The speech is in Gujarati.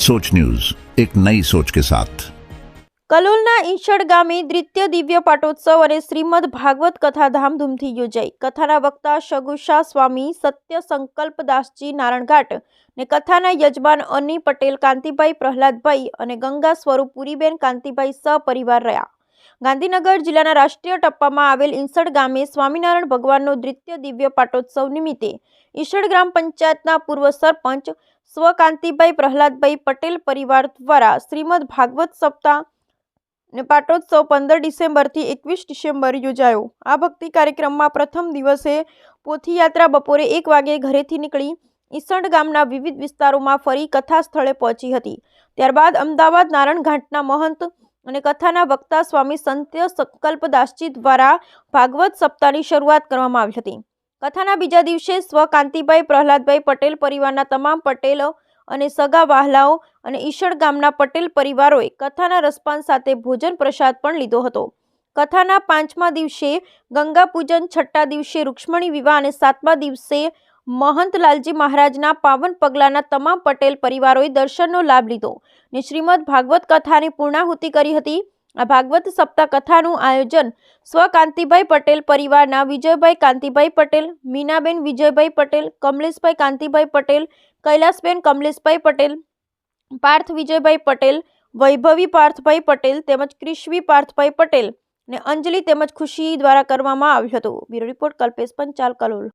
सोच न्यूज एक नई सोच के साथ કલોલના ઈંશડ ગામે દ્વિતીય દિવ્ય પાટોત્સવ અને શ્રીમદ ભાગવત કથા ધામધૂમથી યોજાઈ કથાના વક્તા શગુષા સ્વામી સત્ય સંકલ્પ દાસજી નારણઘાટ ને કથાના યજમાન અની પટેલ કાંતિભાઈ પ્રહલાદભાઈ અને ગંગા સ્વરૂપ પુરીબેન કાંતિભાઈ સહપરિવાર રહ્યા ગાંધીનગર જિલ્લાના રાષ્ટ્રીય ટપ્પામાં આવેલ ઈંસડ ગામે સ્વામિનારાયણ ભગવાનનો દ્વિતીય દિવ્ય પાટોત્સવ નિમિત્તે ઈંસડ ગ્રામ પંચાયતના પૂર્વ સરપંચ સ્વકાંતિભાઈ પ્રહલાદભાઈ પટેલ પરિવાર દ્વારા શ્રીમદ ભાગવત સપ્તાહ પાટોત્સવ પંદર ડિસેમ્બરથી એકવીસ ડિસેમ્બર યોજાયો. આ ભક્તિ કાર્યક્રમમાં પ્રથમ દિવસે પોથીયાત્રા બપોરે એક વાગે ઘરેથી નીકળી ઈસણ ગામના વિવિધ વિસ્તારોમાં ફરી કથા સ્થળે પહોંચી હતી. ત્યારબાદ અમદાવાદ નારણઘાટના મહંત અને કથાના વક્તા સ્વામી સંત્ય સંકલ્પદાસજી દ્વારા ભાગવત સપ્તાહની શરૂઆત કરવામાં આવી હતી. કથાના બીજા દિવસે સ્વ કાંતિભાઈ પ્રહલાદભાઈ પટેલ પરિવારના તમામ પટેલો અને સગા વાહલાઓ અને ઈશળ ગામના પટેલ પરિવારોએ કથાના રસપાન સાથે ભોજન પ્રસાદ પણ લીધો હતો. કથાના પાંચમા દિવસે ગંગા પૂજન, છઠ્ઠા દિવસે રૂક્ષ્મણી વિવાહ અને સાતમા દિવસે મહંત લાલજી મહારાજના પાવન પગલાના તમામ પટેલ પરિવારોએ દર્શનનો લાભ લીધો. ને શ્રીમદ ભાગવત કથાની પૂર્ણાહુતિ કરી હતી. આ ભાગવત સપ્તાહ કથાનું આયોજન સ્વ કાંતિભાઈ પટેલ પરિવારના વિજયભાઈ કાંતિભાઈ પટેલ, મીનાબેન વિજયભાઈ પટેલ, કમલેશભાઈ કાંતિભાઈ પટેલ, કૈલાસબેન કમલેશભાઈ પટેલ, પાર્થ વિજયભાઈ પટેલ, વૈભવી પાર્થભાઈ પટેલ તેમજ ક્રિશ્વી પાર્થભાઈ પટેલ ને અંજલિ તેમજ ખુશી દ્વારા કરવામાં આવ્યું હતું. Bureau report Kalpesh Panchal Kalol.